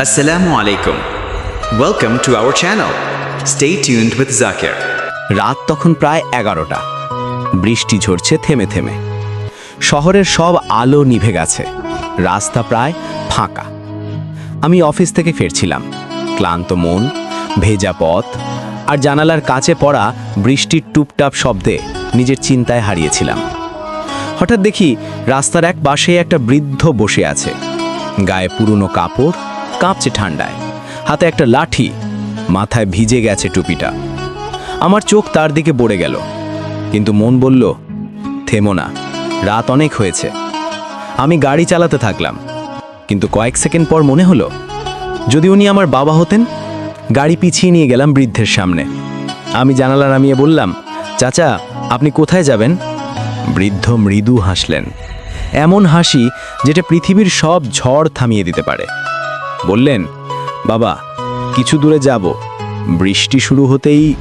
Assalamu alaikum. Welcome to our channel. Stay tuned with Zakir. রাত তখন প্রায় এগারোটা। বৃষ্টি ঝরছে থেমে থেমে। শহরের সব আলো নিভে গেছে। রাস্তা প্রায় ফাঁকা। আমি অফিস থেকে ফিরছিলাম। ক্লান্ত মন, ভেজা পথ আর জানালার কাছে পড়া বৃষ্টির টুপটাপ শব্দে নিজের চিন্তায় হারিয়েছিলাম। হঠাৎ দেখি রাস্তার এক পাশে একটা বৃদ্ধ বসে আছে। গায়ে পুরনো কাপড় কাঁপছে ঠান্ডায়। হাতে একটা লাঠি, মাথায় ভিজে গেছে টুপিটা। আমার চোখ তার দিকে পড়ে গেল। কিন্তু মন বলল, থেমো না, রাত অনেক হয়েছে। আমি গাড়ি চালাতে থাকলাম। কিন্তু কয়েক সেকেন্ড পর মনে হলো, যদি উনি আমার বাবা হতেন, গাড়ি পিছিয়ে নিয়ে গেলাম বৃদ্ধের সামনে। আমি জানালা নামিয়ে বললাম, চাচা, আপনি কোথায় যাবেন? বৃদ্ধ মৃদু হাসলেন। এমন হাসি, যেটা পৃথিবীর সব ঝড় থামিয়ে দিতে পারে। বললেন, বাবা, কিছু দূরে যাব। বৃষ্টি শুরু হতেই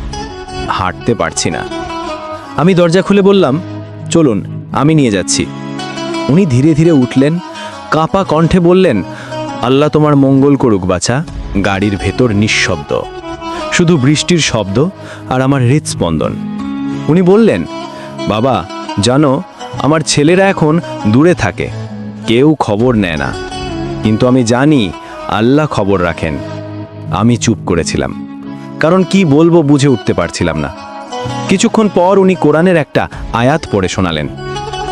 হাঁটতে পারছি না। আমি দরজা খুলে বললাম, চলুন, আমি নিয়ে যাচ্ছি। উনি ধীরে ধীরে উঠলেন, কাঁপা কণ্ঠে বললেন, আল্লাহ তোমার মঙ্গল করুক বাছা, গাড়ির ভেতর নিঃশব্দ। শুধু বৃষ্টির শব্দ আর আমার হৃদস্পন্দন উনি বললেন, বাবা, জানো, আমার ছেলেরা এখন দূরে থাকে, কেউ খবর নেয় না। কিন্তু আমি জানি আল্লাহ খবর রাখেন। আমি চুপ করেছিলাম, কারণ কি বলব বুঝে উঠতে পারছিলাম না। কিছুক্ষণ পর উনি কোরআনের একটা আয়াত পড়ে শোনালেন।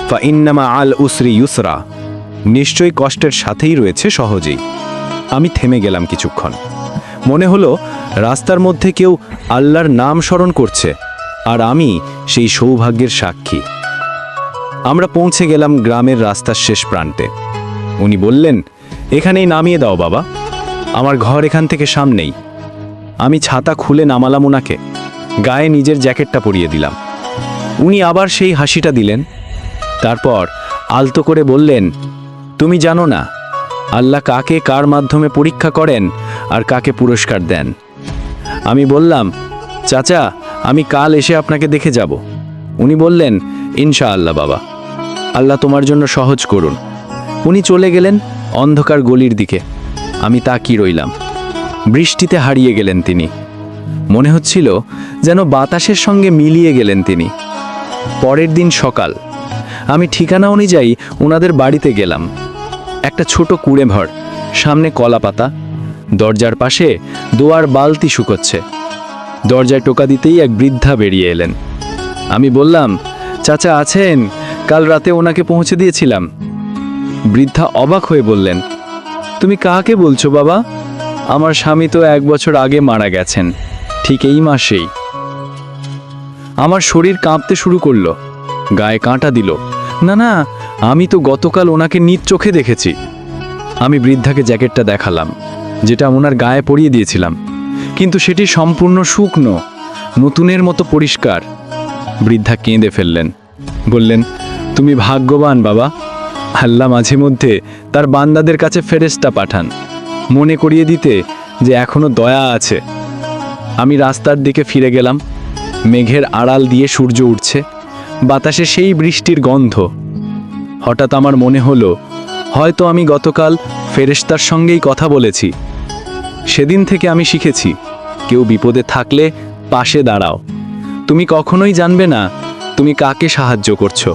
ফা ইন্নামা আল উসরি ইউসরা, নিশ্চয়ই কষ্টের সাথেই রয়েছে সহজেই। আমি থেমে গেলাম কিছুক্ষণ। মনে হলো, রাস্তার মধ্যে কেউ আল্লাহর নাম স্মরণ করছে, আর আমি সেই সৌভাগ্যের সাক্ষী। আমরা পৌঁছে গেলাম গ্রামের রাস্তার শেষ প্রান্তে। উনি বললেন এখানেই নামিয়ে দাও বাবা। আমার ঘর এখান থেকে সামনেই। আমি ছাতা খুলে নামালাম ওনাকে গায়ে নিজের জ্যাকেটটা পরিয়ে দিলাম। উনি আবার সেই হাসিটা দিলেন। তারপর আলতো করে বললেন, তুমি জানো না, আল্লাহ কাকে কার মাধ্যমে পরীক্ষা করেন আর কাকে পুরস্কার দেন? আমি বললাম, চাচা, আমি কাল এসে আপনাকে দেখে যাব। উনি বললেন ইনশা আল্লাহ বাবা। আল্লাহ তোমার জন্য সহজ করুন। উনি চলে গেলেন। অন্ধকার গলির দিকে। আমি তাকিয়ে রইলাম। বৃষ্টিতে হারিয়ে গেলেন তিনি। মনে হচ্ছিল যেন বাতাসের সঙ্গে মিলিয়ে গেলেন তিনি। পরের দিন সকাল। আমি ঠিকানা অনুযায়ী ওনাদের বাড়িতে গেলাম। একটা ছোট কুড়ে ভর সামনে কলা পাতা দরজার পাশে দোয়ার বালতি শুকোচ্ছে। দরজায় টোকা দিতেই এক বৃদ্ধা বেরিয়ে এলেন। আমি বললাম, চাচা আছেন? কাল রাতে ওনাকে পৌঁছে দিয়েছিলাম। বৃদ্ধা অবাক হয়ে বললেন, তুমি কাকে বলছো বাবা? আমার স্বামী তো এক বছর আগে মারা গেছেন, ঠিক এই মাসেই। আমার শরীর কাঁপতে শুরু করল, গায়ে কাঁটা দিল। না না, আমি তো গতকাল ওনাকে নিজ চোখে দেখেছি। আমি বৃদ্ধাকে জ্যাকেটটা দেখালাম, যেটা ওনার গায়ে পরিয়ে দিয়েছিলাম। কিন্তু সেটি সম্পূর্ণ শুকনো, নতুনের মতো পরিষ্কার। বৃদ্ধা কেঁদে ফেললেন, বললেন, তুমি ভাগ্যবান বাবা আল্লাহ মাঝে মধ্যে তার বান্দাদের কাছে ফেরেস্তা পাঠান। মনে করিয়ে দিতে যে এখনও দয়া আছে। আমি রাস্তার দিকে ফিরে গেলাম। মেঘের আড়াল দিয়ে সূর্য উঠছে। বাতাসে সেই বৃষ্টির গন্ধ। হঠাৎ আমার মনে হলো, হয়তো আমি গতকাল ফেরেশতার সঙ্গেই কথা বলেছি। সেদিন থেকে আমি শিখেছি, কেউ বিপদে থাকলে পাশে দাঁড়াও। তুমি কখনোই জানবে না তুমি কাকে সাহায্য করছ।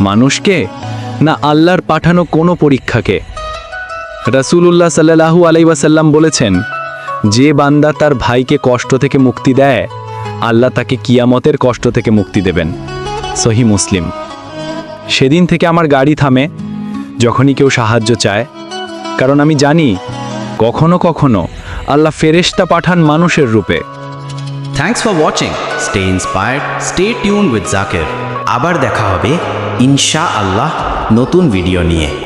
মানুষকে? না আল্লাহর পাঠানো কোনো পরীক্ষাকে। রাসূলুল্লাহ সাল্লাল্লাহু আলাইহি ওয়াসাল্লাম বলেছেন, যে বান্দা তার ভাইকে কষ্ট থেকে মুক্তি দেয়, আল্লাহ তাকে কিয়ামতের কষ্ট থেকে মুক্তি দেবেন। সহি মুসলিম। সেদিন থেকে আমার গাড়ি থামে, যখনই কেউ সাহায্য চায়। কারণ আমি জানি, কখনো কখনো আল্লাহ ফেরেশতা পাঠান মানুষের রূপে। Thanks for watching stay inspired. Stay tune with Zaker আবার দেখা হবে ইনশা আল্লাহ নতুন ভিডিও নিয়ে।